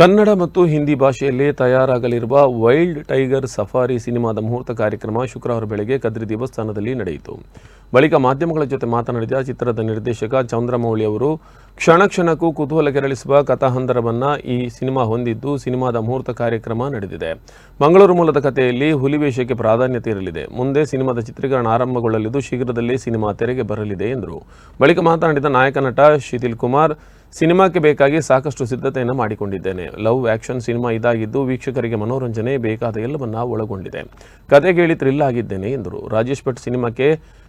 ಕನ್ನಡ ಮತ್ತು ಹಿಂದಿ ಭಾಷೆಯಲ್ಲಿ ತಯಾರಾಗಲಿರುವ wild tiger safari ಸಿನಿಮಾದ ಮುಹೂರ್ತ ಕಾರ್ಯಕ್ರಮ ಶುಕ್ರವಾರ ಬೆಳಗ್ಗೆ ಕದ್ರಿ ದೇವಸ್ಥಾನದಲ್ಲಿ ನಡೆಯಿತು. ಬಳಿಕ ಮಾಧ್ಯಮಗಳ ಜೊತೆ ಮಾತನಾಡಿದ ಚಿತ್ರದ ನಿರ್ದೇಶಕ ಚಂದ್ರಮೌಳಿ ಅವರು, ಕ್ಷಣ ಕ್ಷಣಕ್ಕೂ ಕುತೂಹಲ ಕೆರಳಿಸುವ ಕಥಾಹಂದರವನ್ನ ಈ ಸಿನಿಮಾ ಹೊಂದಿದ್ದು ಸಿನಿಮಾದ ಮುಹೂರ್ತ ಕಾರ್ಯಕ್ರಮ ನಡೆದಿದೆ. ಮಂಗಳೂರು ಮೂಲದ ಕಥೆಯಲ್ಲಿ ಹುಲಿವೇಷಕ್ಕೆ ಪ್ರಾಧಾನ್ಯತೆ ಇರಲಿದೆ. ಮುಂದೆ ಸಿನಿಮಾದ ಚಿತ್ರೀಕರಣ ಆರಂಭಗೊಳ್ಳಲಿದ್ದು ಶೀಘ್ರದಲ್ಲೇ ಸಿನಿಮಾ ತೆರೆಗೆ ಬರಲಿದೆ ಎಂದರು. ಬಳಿಕ ಮಾತನಾಡಿದ ನಾಯಕ ನಟ ಶಿಥಿಲ್ ಕುಮಾರ್ ಸಿನಿಮಾಕ್ಕೆ ಬೇಕಾಗಿ ಸಾಕಷ್ಟು ಸಿದ್ಧತೆಯನ್ನು ಮಾಡಿಕೊಂಡಿದ್ದೇನೆ. ಲವ್, ಆಕ್ಷನ್, ಸಿನಿಮಾ ಇದಾಗಿದ್ದು ವೀಕ್ಷಕರಿಗೆ ಮನೋರಂಜನೆ ಬೇಕಾದ ಎಲ್ಲವನ್ನ ಒಳಗೊಂಡಿದೆ. ಕತೆ ಕೇಳಿ ಥ್ರಿಲ್ ಆಗಿದ್ದೇನೆ ಎಂದರು. ರಾಜೇಶ್ ಭಟ್ ಸಿನಿಮಾಕ್ಕೆ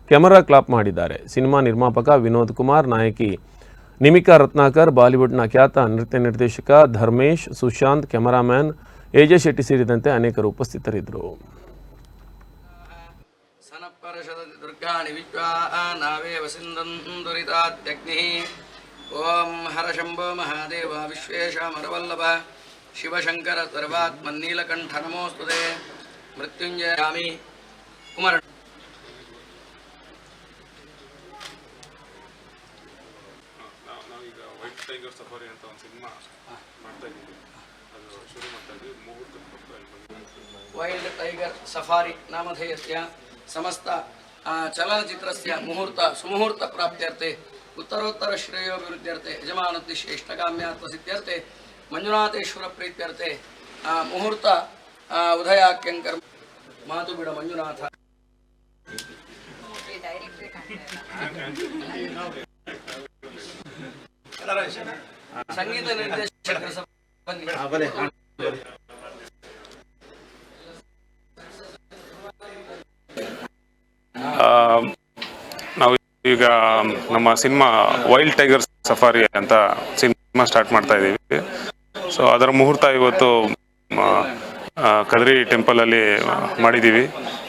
ಕ್ಯಾಮರಾ ಕ್ಲಾಪ್ ಮಾಡಿದ್ದಾರೆ. ಸಿನಿಮಾ ನಿರ್ಮಾಪಕ ವಿನೋದ್ ಕುಮಾರ್, ನಾಯಕಿ ನಿಮಿಕಾ ರತ್ನಾಕರ್, ಬಾಲಿವುಡ್ನ ಖ್ಯಾತ ನೃತ್ಯ ನಿರ್ದೇಶಕ ಧರ್ಮೇಶ್, ಸುಶಾಂತ್, ಕ್ಯಾಮರಾಮ್ಯಾನ್, ಎಜೆ ಶೆಟ್ಟಿ ಸೇರಿದಂತೆ ಅನೇಕರು ಉಪಸ್ಥಿತರಿದ್ದರು. ದುರ್ಗಾಣಿ ವಿಶ್ವಾ ನಾವೇ ಓಂ ಹರಶಂಭೋ ಮಹಾದೇವ ವಿಶ್ವೇಶಾಮರವಲ್ಲಭ ಶಿವಶಂಕರ ಸರ್ವಾತ್ಮನ್ನೀಲಕಂಠ ನಮೋಸ್ತುತೆ. ಮೃತ್ಯುಂಜಯಾಮಿ ಕುಮಾರ ಟೈಗರ್ ಸಫಾರಿ ಅಂತ ಒಂದು ಸಿನಿಮಾ ಮಾಡ್ತಾ ಇದ್ದೀವಿ. ಅದು ಶುರು ಮಾಡ್ತಾ ಇದ್ದೀವಿ. ಮುಹೂರ್ತಕ್ಕೆ ವೈಲ್ಡ್ ಟೈಗರ್ ಸಫಾರಿ ನಾಮಧೇಯಸ್ಯ. ಸಮಸ್ತ ಚಲನಚಿತ್ರಸ್ಯ ಮುಹೂರ್ತ ಸುಮುಹೂರ್ತ ಪ್ರಾಪ್ತ್ಯರ್थे ಉತ್ತರೋತ್ತರ ಶ್ರೇಯೋಭಿವೃದ್ಧಿ ಯಜಮಾನತಿ ಶ್ರೇಷ್ಠಕಾಮ್ಯಾತ್ವ ಸಿದ್ಧರ್ತೆ ಮಂಜುನಾಥೇಶ್ವರ ಪ್ರೀತ್ಯರ್ಥೆ ಮುಹೂರ್ತ ಉದಯಾಖ್ಯಂಕರ್ ಮಾತು ಬಿಡ ಮಂಜುನಾಥ. ಸಂಗೀತ ನಿರ್ದೇಶಕರ ಈಗ ನಮ್ಮ ಸಿನಿಮಾ ವೈಲ್ಡ್ ಟೈಗರ್ ಸಫಾರಿ ಅಂತ ಸಿನಿಮಾ ಸ್ಟಾರ್ಟ್ ಮಾಡ್ತಾ ಇದ್ದೀವಿ ಸೊ, ಅದರ ಮುಹೂರ್ತ ಇವತ್ತು ಕದ್ರಿ ಟೆಂಪಲ್ ಅಲ್ಲಿ ಮಾಡಿದ್ದೀವಿ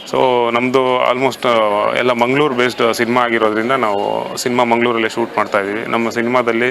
ಸೊ ನಮ್ಮದು ಆಲ್ಮೋಸ್ಟ್ ಎಲ್ಲ ಮಂಗಳೂರು ಬೇಸ್ಡ್ ಸಿನಿಮಾ ಆಗಿರೋದ್ರಿಂದ ನಾವು ಸಿನಿಮಾ ಮಂಗಳೂರಲ್ಲೇ ಶೂಟ್ ಮಾಡ್ತಾ ಇದ್ದೀವಿ ನಮ್ಮ ಸಿನಿಮಾದಲ್ಲಿ